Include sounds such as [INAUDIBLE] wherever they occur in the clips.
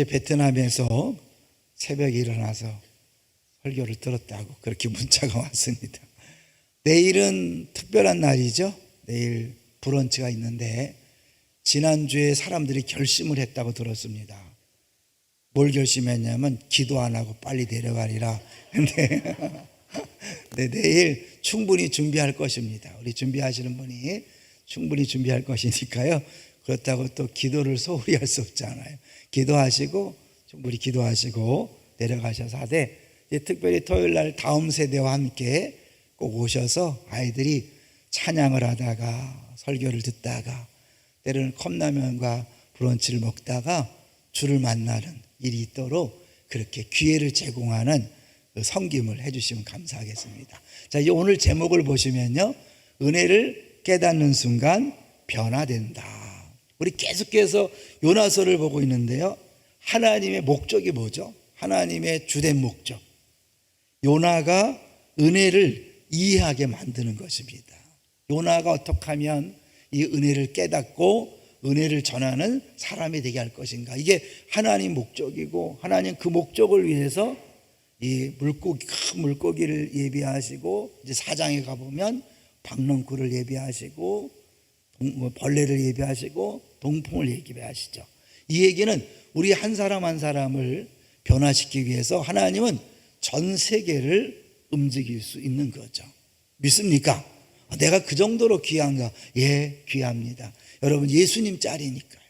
어제 베트남에서 새벽에 일어나서 설교를 들었다고 그렇게 [LAUGHS] 문자가 왔습니다. 내일은 특별한 날이죠. 내일 브런치가 있는데 지난주에 사람들이 결심을 했다고 들었습니다. 뭘 결심했냐면 기도 안 하고 빨리 내려가리라. [LAUGHS] 근데 네, 내일 충분히 준비할 것입니다. 우리 준비하시는 분이 충분히 준비할 것이니까요. 그렇다고 또 기도를 소홀히 할 수 없잖아요. 기도하시고 충분히 기도하시고 내려가셔서 하되 특별히 토요일 날 다음 세대와 함께 꼭 오셔서 아이들이 찬양을 하다가 설교를 듣다가 때로는 컵라면과 브런치를 먹다가 주를 만나는 일이 있도록 그렇게 기회를 제공하는 그 섬김을 해주시면 감사하겠습니다. 자, 오늘 제목을 보시면요. 은혜를 깨닫는 순간 변화된다. 우리 계속해서 요나서를 보고 있는데요. 하나님의 목적이 뭐죠? 하나님의 주된 목적. 요나가 은혜를 이해하게 만드는 것입니다. 요나가 어떻게 하면 이 은혜를 깨닫고 은혜를 전하는 사람이 되게 할 것인가. 이게 하나님 목적이고 하나님 그 목적을 위해서 이 물고기 큰 물고기를 예비하시고 이제 사장에 가 보면 박농구를 예비하시고 벌레를 예비하시고 동풍을 예비하시죠. 이 얘기는 우리 한 사람 한 사람을 변화시키기 위해서 하나님은 전 세계를 움직일 수 있는 거죠. 믿습니까? 아, 내가 그 정도로 귀한가? 예, 귀합니다. 여러분 예수님 짤이니까요.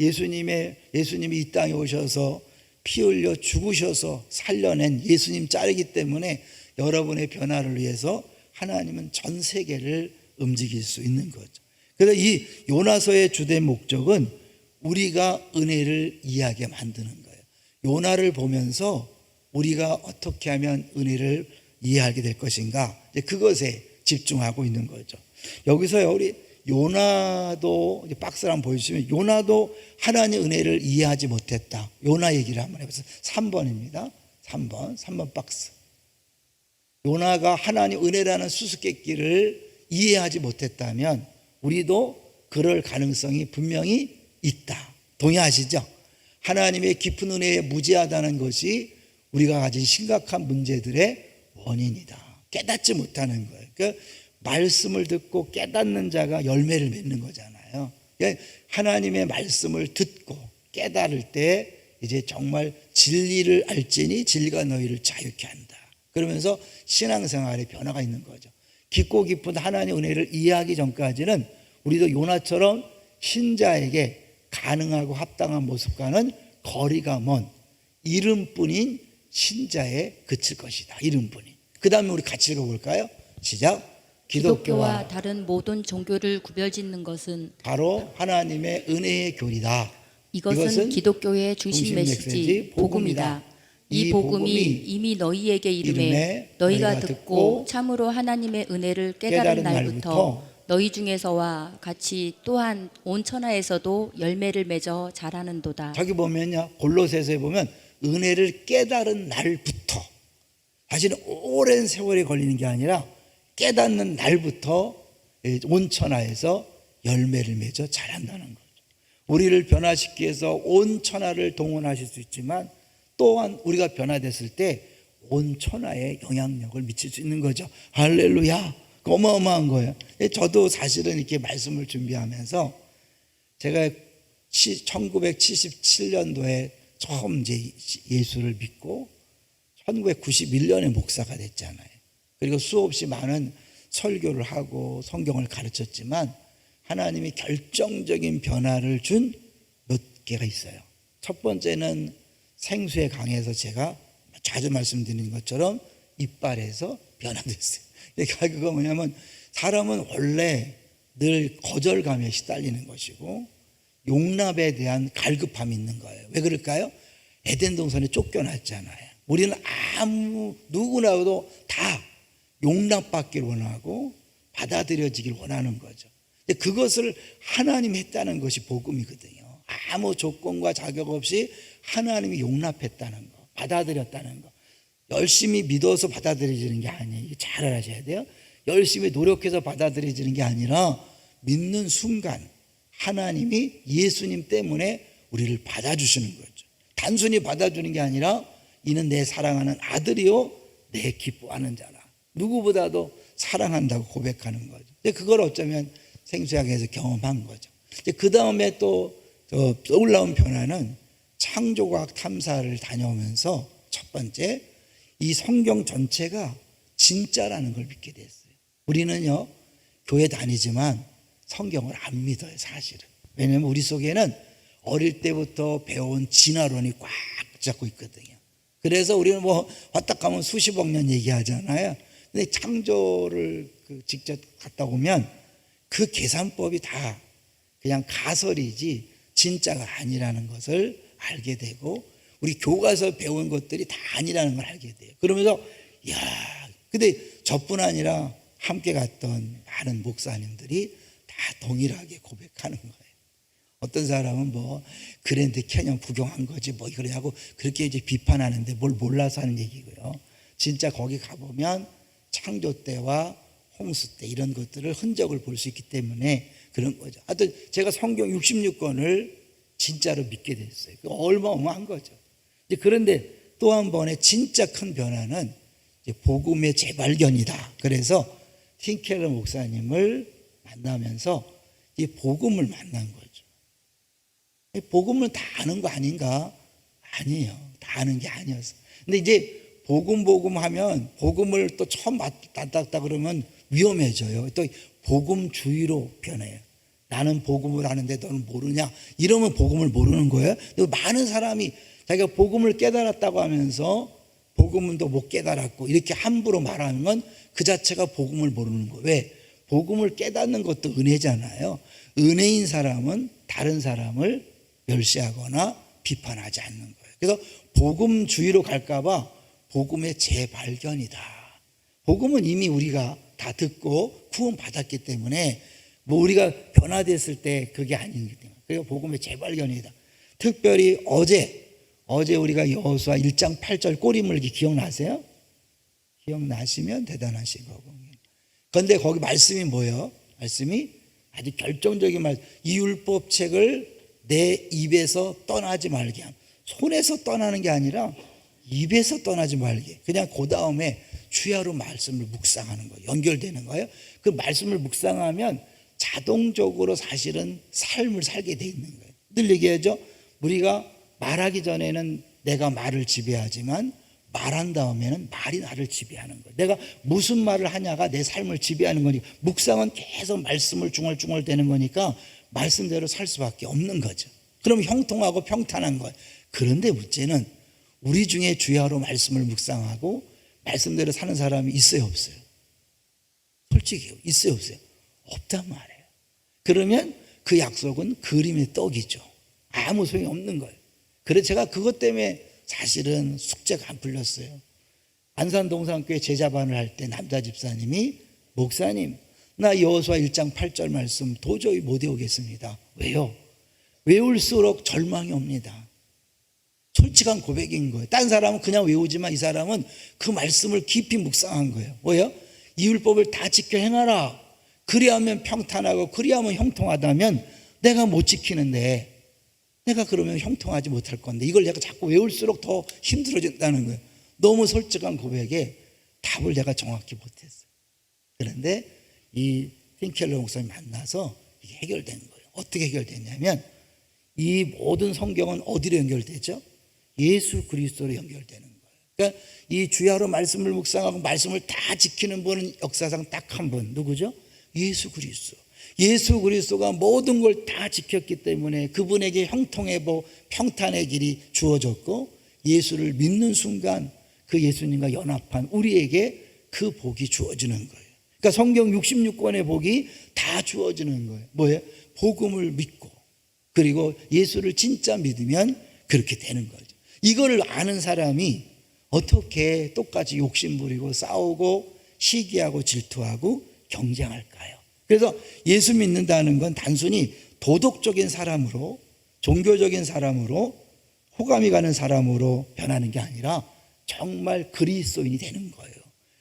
예수님의 예수님이 이 땅에 오셔서 피 흘려 죽으셔서 살려낸 예수님 짤이기 때문에 여러분의 변화를 위해서 하나님은 전 세계를 움직일 수 있는 거죠. 그래서 이 요나서의 주된 목적은 우리가 은혜를 이해하게 만드는 거예요. 요나를 보면서 우리가 어떻게 하면 은혜를 이해하게 될 것인가? 그것에 집중하고 있는 거죠. 여기서요, 우리 요나도 한번 보여주시면 요나도 하나님의 은혜를 이해하지 못했다. 요나 얘기를 한번 해보세요. 3번입니다. 3번, 3번 박스. 요나가 하나님 은혜라는 수수께끼를 이해하지 못했다면 우리도 그럴 가능성이 분명히 있다. 동의하시죠? 하나님의 깊은 은혜에 무지하다는 것이 우리가 가진 심각한 문제들의 원인이다. 깨닫지 못하는 거예요. 그 말씀을 듣고 깨닫는 자가 열매를 맺는 거잖아요. 그러니까 하나님의 말씀을 듣고 깨달을 때 이제 정말 진리를 알지니 진리가 너희를 자유케 한다. 그러면서 신앙생활에 변화가 있는 거죠. 깊고 깊은 하나님의 은혜를 이해하기 전까지는 우리도 요나처럼 신자에게 가능하고 합당한 모습과는 거리가 먼 이름뿐인 신자에 그칠 것이다. 이름뿐인. 그 다음에 우리 같이 읽어볼까요? 시작. 기독교와 다른 모든 종교를 구별짓는 것은 바로 하나님의 은혜의 교리다. 이것은, 기독교의 중심, 중심 메시지 메시지 복음이다. 이이 복음이 이미 너희에게 이름에 너희가 듣고 참으로 하나님의 은혜를 깨달은 날부터 너희 중에서와 같이 또한 온 천하에서도 열매를 맺어 자라는도다. 저기 보면요. 골로새서에 보면 은혜를 깨달은 날부터 사실은 오랜 세월이 걸리는 게 아니라 깨닫는 날부터 온 천하에서 열매를 맺어 자란다는 거죠. 우리를 변화시키기 위해서 온 천하를 동원하실 수 있지만 또한 우리가 변화됐을 때 온 천하에 영향력을 미칠 수 있는 거죠. 할렐루야. 그 어마어마한 거예요. 저도 사실은 이렇게 말씀을 준비하면서 제가 1977년도에 처음 이제 예수를 믿고 1991년에 목사가 됐잖아요. 그리고 수없이 많은 설교를 하고 성경을 가르쳤지만 하나님이 결정적인 변화를 준 몇 개가 있어요. 첫 번째는 생수에 강해서 제가 자주 말씀드리는 것처럼 이빨에서 변화됐어요. [LAUGHS] 그러니까 뭐냐면 사람은 원래 늘 거절감에 시달리는 것이고 용납에 대한 갈급함이 있는 거예요. 왜 그럴까요? 에덴 동산에 쫓겨났잖아요. 우리는 아무 누구나도 다 용납받길 원하고 받아들여지길 원하는 거죠. 근데 그것을 하나님이 했다는 것이 복음이거든요. 아무 조건과 자격 없이 하나님이 용납했다는 거, 받아들였다는 거. 열심히 믿어서 받아들여지는 게 아니에요. 이게 잘 알아셔야 돼요. 열심히 노력해서 받아들여지는 게 아니라 믿는 순간 하나님이 예수님 때문에 우리를 받아주시는 거죠. 단순히 받아주는 게 아니라 이는 내 사랑하는 아들이요 내 기뻐하는 자라. 누구보다도 사랑한다고 고백하는 거죠. 근데 그걸 어쩌면 생수학에서 경험한 거죠. 그 다음에 또 어, 떠올라온 변화는 창조과학 탐사를 다녀오면서 첫 번째 이 성경 전체가 진짜라는 걸 믿게 됐어요. 우리는요 교회 다니지만 성경을 안 믿어요 사실은. 왜냐하면 우리 속에는 어릴 때부터 배운 진화론이 꽉 잡고 있거든요. 그래서 우리는 뭐 왔다 가면 수십억 년 얘기하잖아요. 근데 창조를 그 직접 갔다 오면 그 계산법이 다 그냥 가설이지 진짜가 아니라는 것을 알게 되고 우리 교과서 배운 것들이 다 아니라는 걸 알게 돼요. 그러면서 야, 근데 저뿐 아니라 함께 갔던 많은 목사님들이 다 동일하게 고백하는 거예요. 어떤 사람은 뭐 그랜드 캐년 구경한 거지 뭐 그러냐고 그렇게 이제 비판하는데 뭘 몰라서 하는 얘기고요. 진짜 거기 가보면 창조 때와 홍수 때 이런 것들을 흔적을 볼 수 있기 때문에 그런 거죠. 하여튼 제가 성경 66권을 진짜로 믿게 됐어요. 그 얼마어마한 거죠. 그런데 또 한 번의 진짜 큰 변화는 복음의 재발견이다. 그래서 틴켈러 목사님을 만나면서 이 복음을 만난 거죠. 이 복음을 다 아는 거 아닌가? 아니에요. 다 아는 게 아니었어. 근데 이제 복음 복음 하면 복음을 또 처음 맞다 그러면 위험해져요. 또 복음주의로 변해요. 나는 복음을 아는데 너는 모르냐? 이러면 복음을 모르는 거예요. 많은 사람이 자기가 복음을 깨달았다고 하면서 복음은 또 못 깨달았고 이렇게 함부로 말하는 건 그 자체가 복음을 모르는 거예요. 왜? 복음을 깨닫는 것도 은혜잖아요. 은혜인 사람은 다른 사람을 멸시하거나 비판하지 않는 거예요. 그래서 복음주의로 갈까봐 복음의 재발견이다. 복음은 이미 우리가 다 듣고 구원받았기 때문에 뭐 우리가 변화됐을 때 그게 아니기 때문에 그리고 복음의 재발견이다. 특별히 어제 어제 우리가 여호수아 1장 8절 꼬리 물기 기억나세요? 기억나시면 대단하신 거고. 그런데 거기 말씀이 뭐예요? 말씀이 아주 결정적인 말. 이 율법 책을 내 입에서 떠나지 말게 함. 손에서 떠나는 게 아니라 입에서 떠나지 말게. 그냥 그 다음에 주야로 말씀을 묵상하는 거예요. 연결되는 거예요. 그 말씀을 묵상하면 자동적으로 사실은 삶을 살게 돼 있는 거예요. 늘 얘기하죠. 우리가 말하기 전에는 내가 말을 지배하지만 말한 다음에는 말이 나를 지배하는 거예요. 내가 무슨 말을 하냐가 내 삶을 지배하는 거니까 묵상은 계속 말씀을 중얼중얼 대는 거니까 말씀대로 살 수밖에 없는 거죠. 그럼 형통하고 평탄한 거예요. 그런데 문제는 우리 중에 주야로 말씀을 묵상하고 말씀대로 사는 사람이 있어요, 없어요? 솔직히 있어요, 없어요? 없단 말이에요. 그러면 그 약속은 그림의 떡이죠. 아무 소용이 없는 거예요. 그래서 제가 그것 때문에 사실은 숙제가 안 풀렸어요. 안산 동산교회 제자반을 할 때 남자 집사님이 목사님 나 여호수아 1장 8절 말씀 도저히 못 외우겠습니다. 왜요? 외울수록 절망이 옵니다. 솔직한 고백인 거예요. 딴 사람은 그냥 외우지만 이 사람은 그 말씀을 깊이 묵상한 거예요. 뭐예요? 이 율법을 다 지켜 행하라. 그리하면 평탄하고 그리하면 형통하다면 내가 못 지키는데 내가 그러면 형통하지 못할 건데 이걸 내가 자꾸 외울수록 더 힘들어진다는 거예요. 너무 솔직한 고백에 답을 내가 정확히 못했어요. 그런데 이 틴켈러 목사님 만나서 이게 해결된 거예요. 어떻게 해결됐냐면 이 모든 성경은 어디로 연결되죠? 예수 그리스도로 연결되는 거예요. 그러니까 이 주야로 말씀을 묵상하고 말씀을 다 지키는 분은 역사상 딱 한 분 누구죠? 예수 그리스도. 예수 그리스도가 모든 걸 다 지켰기 때문에 그분에게 형통의 복, 평탄의 길이 주어졌고 예수를 믿는 순간 그 예수님과 연합한 우리에게 그 복이 주어지는 거예요. 그러니까 성경 66권의 복이 다 주어지는 거예요. 뭐예요? 복음을 믿고 그리고 예수를 진짜 믿으면 그렇게 되는 거죠. 이거를 아는 사람이 어떻게 똑같이 욕심부리고 싸우고 시기하고 질투하고 경쟁할까요? 그래서 예수 믿는다는 건 단순히 도덕적인 사람으로 종교적인 사람으로 호감이 가는 사람으로 변하는 게 아니라 정말 그리스도인이 되는 거예요.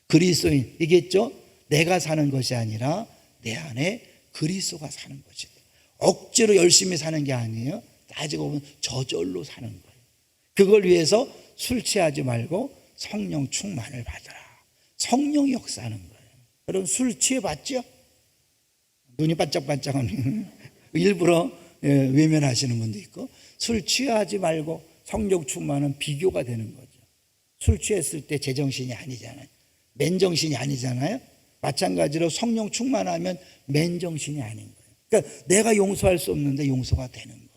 그리스도인 이겠죠? 내가 사는 것이 아니라 내 안에 그리스도가 사는 것이다. 억지로 열심히 사는 게 아니에요. 따지고 보면 저절로 사는 거예요. 그걸 위해서 술 취하지 말고 성령 충만을 받으라. 성령이 역사하는. 여러분 술 취해봤죠? 눈이 반짝반짝하는 [LAUGHS] 일부러 예, 외면하시는 분도 있고 술 취하지 말고 성령 충만은 비교가 되는 거죠. 술 취했을 때 제정신이 아니잖아요. 맨정신이 아니잖아요. 마찬가지로 성령 충만하면 맨정신이 아닌 거예요. 그러니까 내가 용서할 수 없는데 용서가 되는 거예요.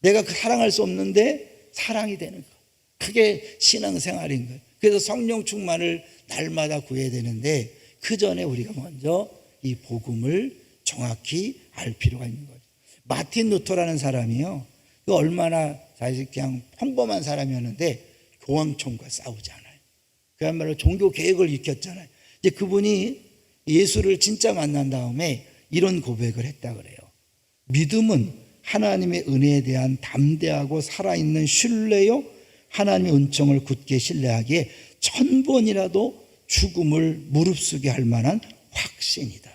내가 그 사랑할 수 없는데 사랑이 되는 거예요. 그게 신앙생활인 거예요. 그래서 성령 충만을 날마다 구해야 되는데 그 전에 우리가 먼저 이 복음을 정확히 알 필요가 있는 거죠. 마틴 루터라는 사람이요. 그 얼마나 사실 그냥 평범한 사람이었는데 교황청과 싸우잖아요. 그야말로 종교 개혁을 일으켰잖아요. 이제 그분이 예수를 진짜 만난 다음에 이런 고백을 했다 그래요. 믿음은 하나님의 은혜에 대한 담대하고 살아있는 신뢰요. 하나님의 은총을 굳게 신뢰하기에 천 번이라도 죽음을 무릅쓰게 할 만한 확신이다.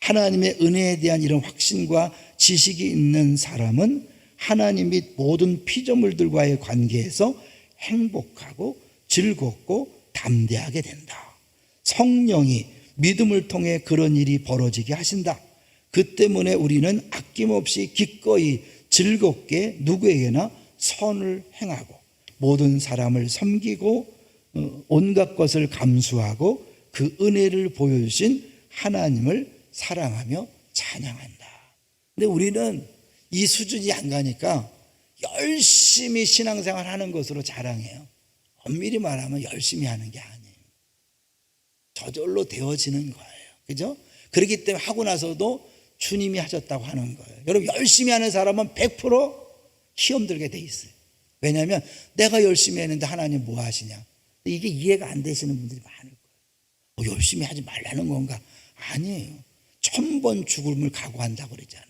하나님의 은혜에 대한 이런 확신과 지식이 있는 사람은 하나님 및 모든 피조물들과의 관계에서 행복하고 즐겁고 담대하게 된다. 성령이 믿음을 통해 그런 일이 벌어지게 하신다. 그 때문에 우리는 아낌없이 기꺼이 즐겁게 누구에게나 선을 행하고 모든 사람을 섬기고 어, 온갖 것을 감수하고 그 은혜를 보여주신 하나님을 사랑하며 찬양한다. 근데 우리는 이 수준이 안 가니까 열심히 신앙생활 하는 것으로 자랑해요. 엄밀히 말하면 열심히 하는 게 아니에요. 저절로 되어지는 거예요. 그죠? 그렇기 때문에 하고 나서도 주님이 하셨다고 하는 거예요. 여러분, 열심히 하는 사람은 100% 시험 들게 돼 있어요. 왜냐하면 내가 열심히 했는데 하나님 뭐 하시냐. 이게 이해가 안 되시는 분들이 많을 거예요. 뭐 열심히 하지 말라는 건가? 아니에요. 천번 죽음을 각오한다고 그러잖아요.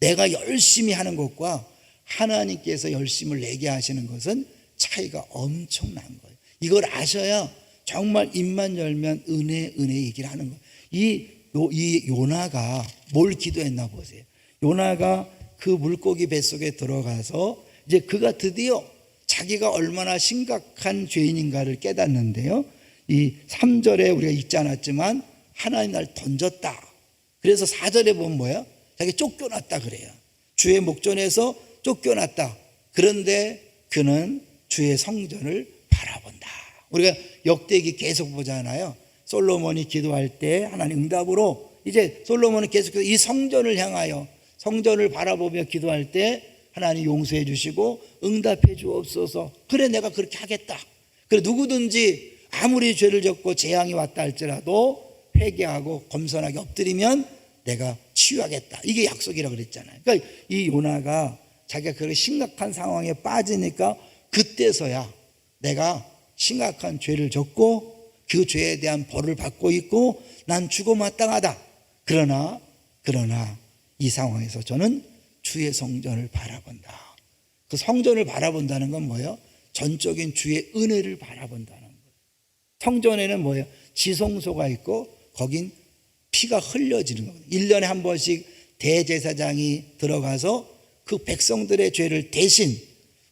내가 열심히 하는 것과 하나님께서 열심을 내게 하시는 것은 차이가 엄청난 거예요. 이걸 아셔야 정말 입만 열면 은혜, 은혜 얘기를 하는 거예요. 이, 요, 이 요나가 뭘 기도했나 보세요. 요나가 그 물고기 뱃속에 들어가서 이제 그가 드디어 자기가 얼마나 심각한 죄인인가를 깨닫는데요. 이 3절에 우리가 읽지 않았지만 하나님 날 던졌다. 그래서 4절에 보면 뭐야? 자기 쫓겨났다 그래요. 주의 목전에서 쫓겨났다. 그런데 그는 주의 성전을 바라본다. 우리가 역대기 계속 보잖아요. 솔로몬이 기도할 때 하나님 응답으로 이제 솔로몬은 계속해서 이 성전을 향하여 성전을 바라보며 기도할 때 하나님 용서해 주시고 응답해 주옵소서. 그래 내가 그렇게 하겠다. 그래 누구든지 아무리 죄를 졌고 재앙이 왔다 할지라도 회개하고 검선하게 엎드리면 내가 치유하겠다. 이게 약속이라고 그랬잖아요. 그러니까 이 요나가 자기가 그런 심각한 상황에 빠지니까 그때서야 내가 심각한 죄를 졌고 그 죄에 대한 벌을 받고 있고 난 죽어 마땅하다. 그러나 그러나 이 상황에서 저는 주의 성전을 바라본다. 그 성전을 바라본다는 건 뭐예요? 전적인 주의 은혜를 바라본다는 거예요. 성전에는 뭐예요? 지성소가 있고 거긴 피가 흘려지는 거거든요. 1년에 한 번씩 대제사장이 들어가서 그 백성들의 죄를 대신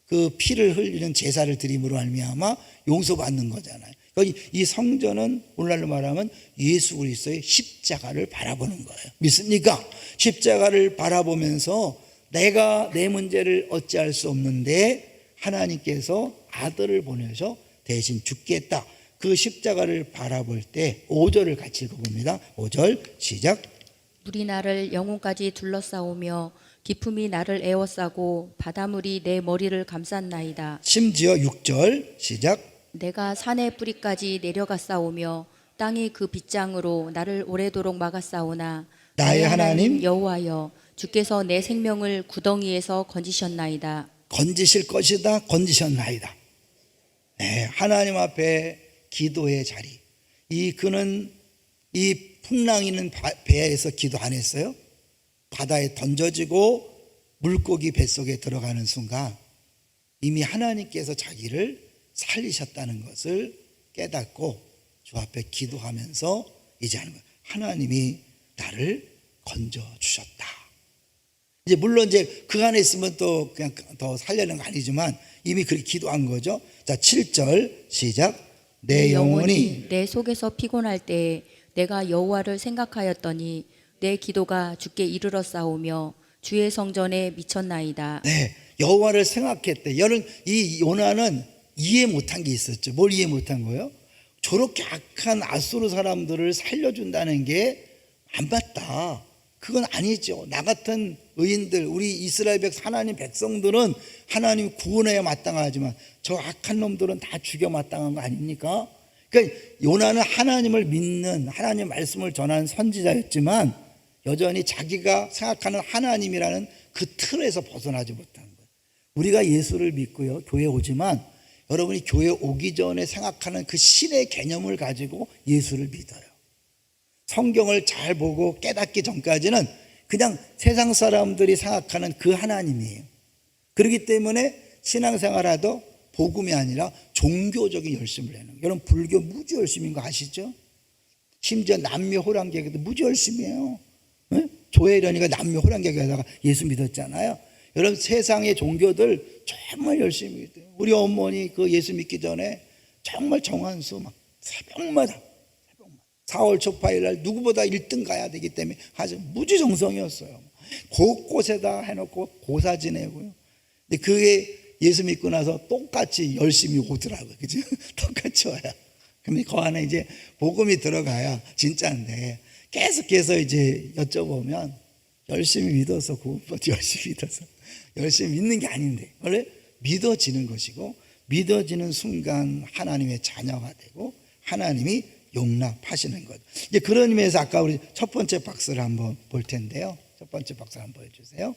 그 피를 흘리는 제사를 드림으로 알미암아 용서받는 거잖아요. 이 성전은 오늘날로 말하면 예수 그리스도의 십자가를 바라보는 거예요. 믿습니까? 십자가를 바라보면서 내가 내 문제를 어찌할 수 없는데 하나님께서 아들을 보내서 대신 죽겠다. 그 십자가를 바라볼 때 5절을 같이 읽어봅니다. 5절 시작. 물이 나를 영혼까지 둘러싸오며 기품이 나를 에워싸고 바닷물이 내 머리를 감쌌나이다. 심지어 6절 시작. 내가 산의 뿌리까지 내려갔사오며 땅이 그 빗장으로 나를 오래도록 막았사오나 나의 하나님 여호와여 주께서 내 생명을 구덩이에서 건지셨나이다. 건지실 것이다. 건지셨나이다. 네, 하나님 앞에 기도의 자리. 이 그는 이 풍랑 있는 바- 배에서 기도 안 했어요. 바다에 던져지고 물고기 뱃속에 들어가는 순간 이미 하나님께서 자기를 살리셨다는 것을 깨닫고 주 앞에 기도하면서 이제 하는 거예요. 하나님이 나를 건져 주셨다. 이제 물론 이제 그 안에 있으면 또 그냥 더 살려는 거 아니지만 이미 그렇게 기도한 거죠. 자, 7절 시작. 내 영혼이 내 속에서 피곤할 때 내가 여호와를 생각하였더니 내 기도가 주께 이르러 싸우며 주의 성전에 미쳤나이다. 네, 여호와를 생각했대. 여러분 이 요나는 이해 못한 게 있었죠. 뭘 이해 못한 거예요? 저렇게 악한 아수르 사람들을 살려준다는 게 안 맞다. 그건 아니죠. 나 같은 의인들, 우리 이스라엘 백 하나님 백성들은 하나님 구원해야 마땅하지만 저 악한 놈들은 다 죽여 마땅한 거 아닙니까? 그러니까 요나는 하나님을 믿는 하나님 말씀을 전하는 선지자였지만 여전히 자기가 생각하는 하나님이라는 그 틀에서 벗어나지 못한 거예요. 우리가 예수를 믿고요. 교회 오지만 여러분이 교회 오기 전에 생각하는 그 신의 개념을 가지고 예수를 믿어요. 성경을 잘 보고 깨닫기 전까지는 그냥 세상 사람들이 생각하는 그 하나님이에요. 그렇기 때문에 신앙생활하도 복음이 아니라 종교적인 열심을 거예요. 여러분 불교 무지 열심인 거 아시죠? 심지어 남녀 호랑객에도 무지 열심이에요. 응? 조혜련이가 남녀 호랑객에다가 예수 믿었잖아요. 여러분 세상의 종교들 정말 열심히 믿어요. 우리 어머니 그 예수 믿기 전에 정말 정한수 막 새벽마다 4월 초파일 날 누구보다 1등 가야 되기 때문에 아주 무지정성이었어요. 곳곳에다 해놓고 고사 지내고요. 근데 그게 예수 믿고 나서 똑같이 열심히 오더라고요. 그죠? [LAUGHS] 똑같이 와요. 근데 그 안에 이제 복음이 들어가야 진짜인데 계속해서 이제 여쭤보면 열심히 믿어서 구원 [LAUGHS] 열심히 믿어서 열심히 믿는 게 아닌데 원래 믿어지는 것이고 믿어지는 순간 하나님의 자녀가 되고 하나님이 용납하시는 것. 이제 그런 의미에서 아까 우리 첫 번째 박스를 한번 볼 텐데요. 첫 번째 박스 한번 보여주세요.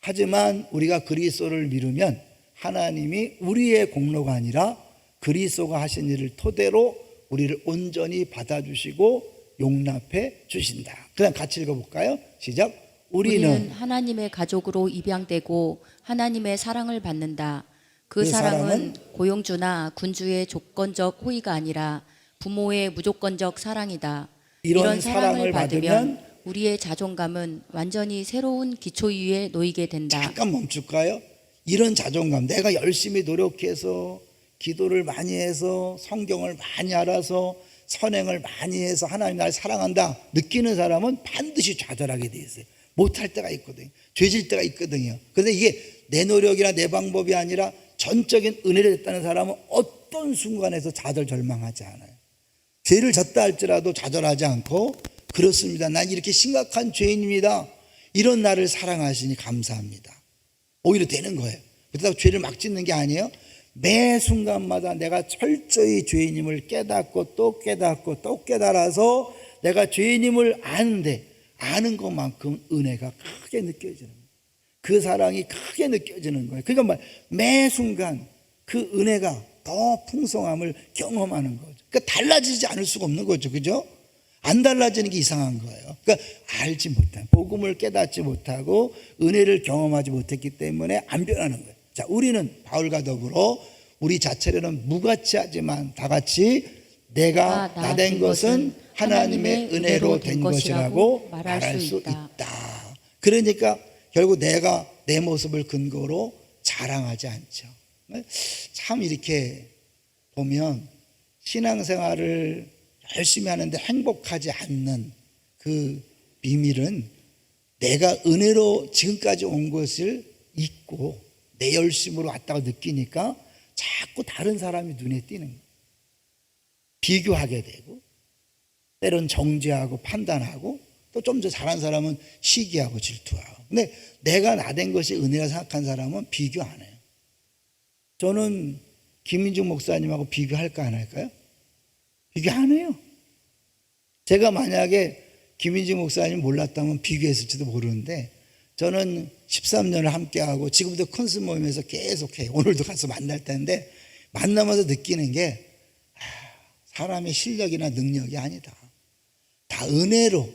하지만 우리가 그리스도를 믿으면 하나님이 우리의 공로가 아니라 그리스도가 하신 일을 토대로 우리를 온전히 받아주시고 용납해 주신다. 그냥 같이 읽어볼까요? 시작. 우리는, 우리는 하나님의 가족으로 입양되고 하나님의 사랑을 받는다. 그, 그 사랑은 사랑은 고용주나 군주의 조건적 호의가 아니라 부모의 무조건적 사랑이다. 이런 사랑을 받으면 우리의 자존감은 완전히 새로운 기초 위에 놓이게 된다. 잠깐 멈출까요? 이런 자존감, 내가 열심히 노력해서 기도를 많이 해서 성경을 많이 알아서 선행을 많이 해서 하나님 나를 사랑한다 느끼는 사람은 반드시 좌절하게 돼 있어요. 못할 때가 있거든요. 죄질 때가 있거든요. 그런데 이게 내 노력이나 내 방법이 아니라 전적인 은혜를 했다는 사람은 어떤 순간에서 좌절 절망하지 않아요. 죄를 졌다 할지라도 좌절하지 않고 그렇습니다. 난 이렇게 심각한 죄인입니다. 이런 나를 사랑하시니 감사합니다. 오히려 되는 거예요. 그렇다고 죄를 막 짓는 게 아니에요. 매 순간마다 내가 철저히 죄인임을 깨닫고 또 깨닫고 또 깨달아서 내가 죄인임을 아는데 아는 것만큼 은혜가 크게 느껴지는 거예요. 그 사랑이 크게 느껴지는 거예요. 그러니까 매 순간 그 은혜가 더 풍성함을 경험하는 거죠. 그러니까 달라지지 않을 수가 없는 거죠. 그죠? 안 달라지는 게 이상한 거예요. 그러니까 알지 못한, 복음을 깨닫지 못하고 은혜를 경험하지 못했기 때문에 안 변하는 거예요. 자, 우리는 바울과 더불어 우리 자체로는 무가치하지만 다 같이 내가 내가 나된 것은 하나님의 은혜로 된 것이라고 말할 수 있다. 그러니까 결국 내가 내 모습을 근거로 자랑하지 않죠. 참 이렇게 보면 신앙생활을 열심히 하는데 행복하지 않는 그 비밀은 내가 은혜로 지금까지 온 것을 잊고 내 열심으로 왔다고 느끼니까 자꾸 다른 사람이 눈에 띄는 거예요. 비교하게 되고 때론 정죄하고 판단하고 또 좀 더 잘한 사람은 시기하고 질투하고 근데 내가 나 된 것이 은혜라 생각한 사람은 비교 안 해요. 저는 김민중 목사님하고 비교할까 안 할까요? 비교 안 해요. 제가 만약에 김민중 목사님 몰랐다면 비교했을지도 모르는데 저는 13년을 함께하고 지금도 컨스 모임에서 계속해요. 오늘도 가서 만날 텐데 만나면서 느끼는 게 사람의 실력이나 능력이 아니다. 다 은혜로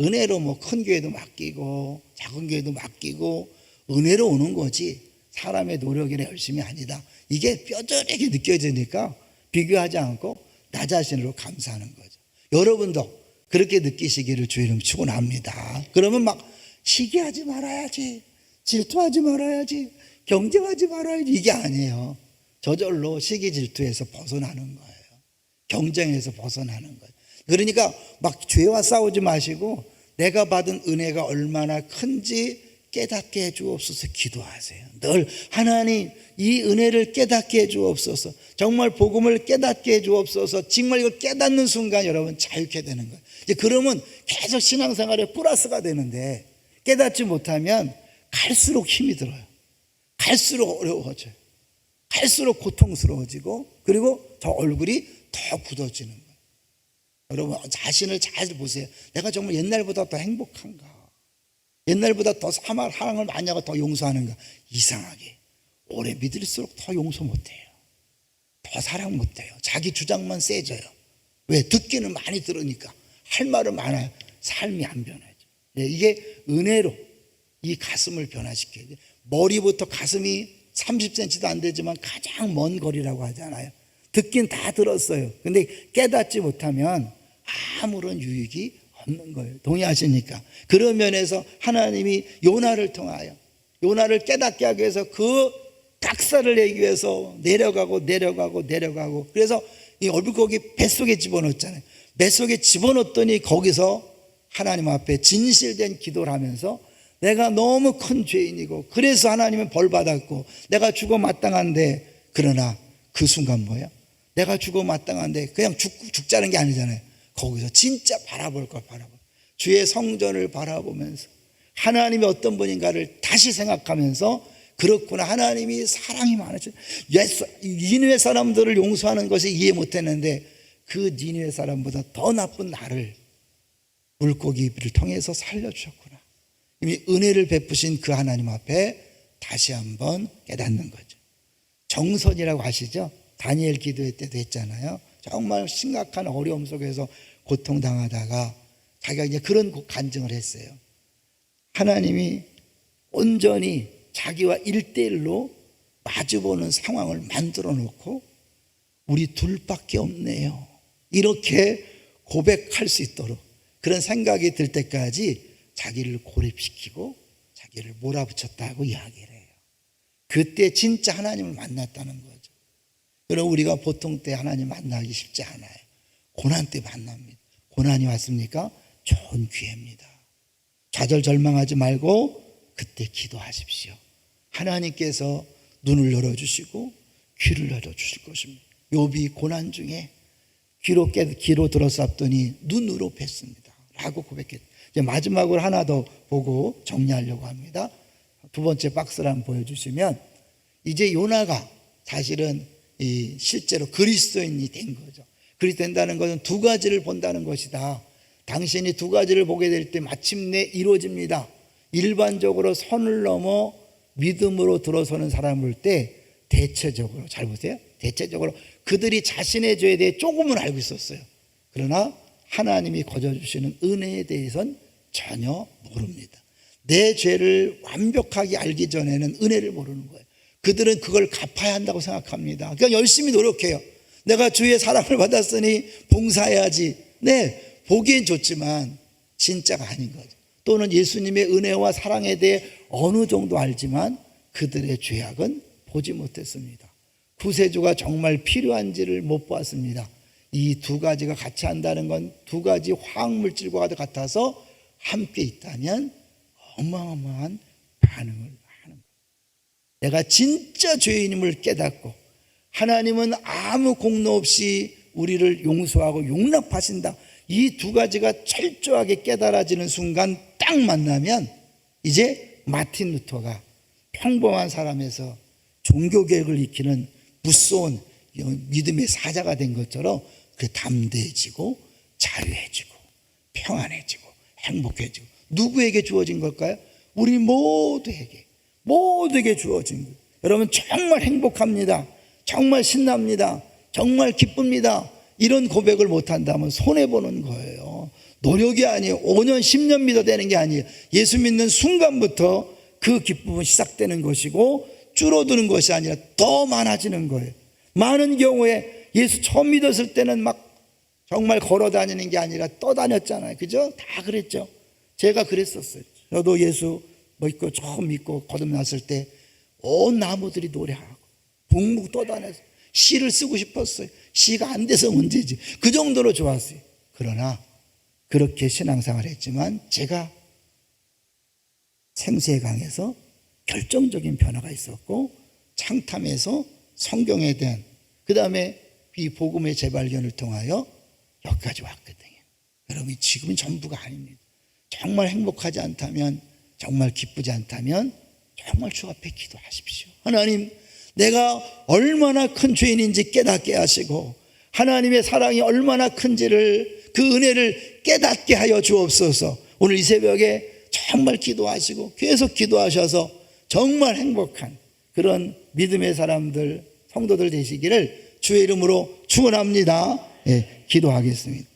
은혜로 뭐 큰 교회도 맡기고 작은 교회도 맡기고 은혜로 오는 거지 사람의 노력이나 열심이 아니다. 이게 뼈저리게 느껴지니까 비교하지 않고 나 자신으로 감사하는 거죠. 여러분도 그렇게 느끼시기를 주의 이름 축원합니다. 그러면 막 시기하지 말아야지. 질투하지 말아야지. 경쟁하지 말아야지. 이게 아니에요. 저절로 시기 질투에서 벗어나는 거예요. 경쟁에서 벗어나는 거예요. 그러니까 막 죄와 싸우지 마시고 내가 받은 은혜가 얼마나 큰지 깨닫게 해 주옵소서 기도하세요. 늘 하나님 이 은혜를 깨닫게 해 주옵소서. 정말 복음을 깨닫게 해 주옵소서. 정말 이걸 깨닫는 순간 여러분 자유케 되는 거예요. 이제 그러면 계속 신앙생활에 플러스가 되는데 깨닫지 못하면 갈수록 힘이 들어요. 갈수록 어려워져요. 갈수록 고통스러워지고 그리고 더 얼굴이 더 굳어지는 거예요. 여러분 자신을 잘 보세요. 내가 정말 옛날보다 더 행복한가? 옛날보다 더 사말 하랑을 많이 하고 더 용서하는가? 이상하게 오래 믿을수록 더 용서 못해요. 더 사랑 못해요. 자기 주장만 세져요. 왜? 듣기는 많이 들으니까 할 말은 많아요. 삶이 안 변하죠. 네, 이게 은혜로 이 가슴을 변화시켜야 돼요. 머리부터 가슴이 30cm도 안 되지만 가장 먼 거리라고 하잖아요. 듣긴 다 들었어요. 근데 깨닫지 못하면 아무런 유익이 없는 거예요. 동의하십니까? 그런 면에서 하나님이 요나를 통하여 요나를 깨닫게 하기 위해서 그 박살을 내기 위해서 내려가고 내려가고 내려가고 그래서 이 얼굴고기 뱃속에 집어넣었잖아요. 뱃속에 집어넣었더니 거기서 하나님 앞에 진실된 기도를 하면서 내가 너무 큰 죄인이고 그래서 하나님은 벌 받았고 내가 죽어 마땅한데 그러나 그 순간 뭐야? 내가 죽어 마땅한데 그냥 죽, 죽자는 게 아니잖아요. 거기서 진짜 바라볼 걸 바라볼. 주의 성전을 바라보면서 하나님이 어떤 분인가를 다시 생각하면서 그렇구나 하나님이 사랑이 많으셔. 니누의 사람들을 용서하는 것을 이해 못했는데 그 니누의 사람보다 더 나쁜 나를 물고기를 통해서 살려주셨구나. 이미 은혜를 베푸신 그 하나님 앞에 다시 한번 깨닫는 거죠. 정선이라고 아시죠? 다니엘 기도회 때도 했잖아요. 정말 심각한 어려움 속에서 고통당하다가 자기가 이제 그런 간증을 했어요. 하나님이 온전히 자기와 일대일로 마주보는 상황을 만들어 놓고 우리 둘밖에 없네요. 이렇게 고백할 수 있도록 그런 생각이 들 때까지 자기를 고립시키고 자기를 몰아붙였다고 이야기를 해요. 그때 진짜 하나님을 만났다는 거 죠. 그럼 우리가 보통 때 하나님 만나기 쉽지 않아요. 고난 때 만납니다. 고난이 왔습니까? 좋은 기회입니다. 좌절 절망하지 말고 그때 기도하십시오. 하나님께서 눈을 열어주시고 귀를 열어주실 것입니다. 욥이 고난 중에 귀로 깨 귀로 들어쌌더니 눈으로 뵀습니다. 라고 고백했죠. 이제 마지막으로 하나 더 보고 정리하려고 합니다. 두 번째 박스를 한번 보여주시면 이제 요나가 사실은 이 실제로 그리스도인이 된 거죠. 그리 된다는 것은 두 가지를 본다는 것이다. 당신이 두 가지를 보게 될 때 마침내 이루어집니다. 일반적으로 선을 넘어 믿음으로 들어서는 사람을 볼 때 대체적으로 잘 보세요. 대체적으로 그들이 자신의 죄에 대해 조금은 알고 있었어요. 그러나 하나님이 거저 주시는 은혜에 대해선 전혀 모릅니다. 내 죄를 완벽하게 알기 전에는 은혜를 모르는 거예요. 그들은 그걸 갚아야 한다고 생각합니다. 그러니까 열심히 노력해요. 내가 주의 사랑을 받았으니 봉사해야지. 네, 보기엔 좋지만 진짜가 아닌 거죠. 또는 예수님의 은혜와 사랑에 대해 어느 정도 알지만 그들의 죄악은 보지 못했습니다. 구세주가 정말 필요한지를 못 보았습니다. 이 두 가지가 같이 한다는 건 두 가지 화학물질과 같아서 함께 있다면 어마어마한 반응을. 내가 진짜 죄인임을 깨닫고 하나님은 아무 공로 없이 우리를 용서하고 용납하신다. 이 두 가지가 철저하게 깨달아지는 순간 딱 만나면 이제 마틴 루터가 평범한 사람에서 종교개혁을 익히는 무서운 믿음의 사자가 된 것처럼 그 담대해지고 자유해지고 평안해지고 행복해지고 누구에게 주어진 걸까요? 우리 모두에게 모두에게 주어진 거예요. 여러분 정말 행복합니다. 정말 신납니다. 정말 기쁩니다. 이런 고백을 못한다면 손해보는 거예요. 노력이 아니에요. 5년, 10년 믿어 되는 게 아니에요. 예수 믿는 순간부터 그 기쁨은 시작되는 것이고 줄어드는 것이 아니라 더 많아지는 거예요. 많은 경우에 예수 처음 믿었을 때는 막 정말 걸어 다니는 게 아니라 떠다녔잖아요. 그죠? 다 그랬죠. 제가 그랬었어요. 저도 예수 믿고 처음 믿고 거듭났을 때 온 나무들이 노래하고 북묵 떠다녀서 시를 쓰고 싶었어요. 시가 안 돼서 문제지. 그 정도로 좋았어요. 그러나 그렇게 신앙생활 했지만 제가 생수의 강에서 결정적인 변화가 있었고 창탐에서 성경에 대한 그 다음에 이 복음의 재발견을 통하여 여기까지 왔거든요. 여러분 지금은 전부가 아닙니다. 정말 행복하지 않다면 정말 기쁘지 않다면 정말 주 앞에 기도하십시오. 하나님 내가 얼마나 큰 죄인인지 깨닫게 하시고 하나님의 사랑이 얼마나 큰지를 그 은혜를 깨닫게 하여 주옵소서. 오늘 이 새벽에 정말 기도하시고 계속 기도하셔서 정말 행복한 그런 믿음의 사람들 성도들 되시기를 주의 이름으로 축원합니다. 예, 기도하겠습니다.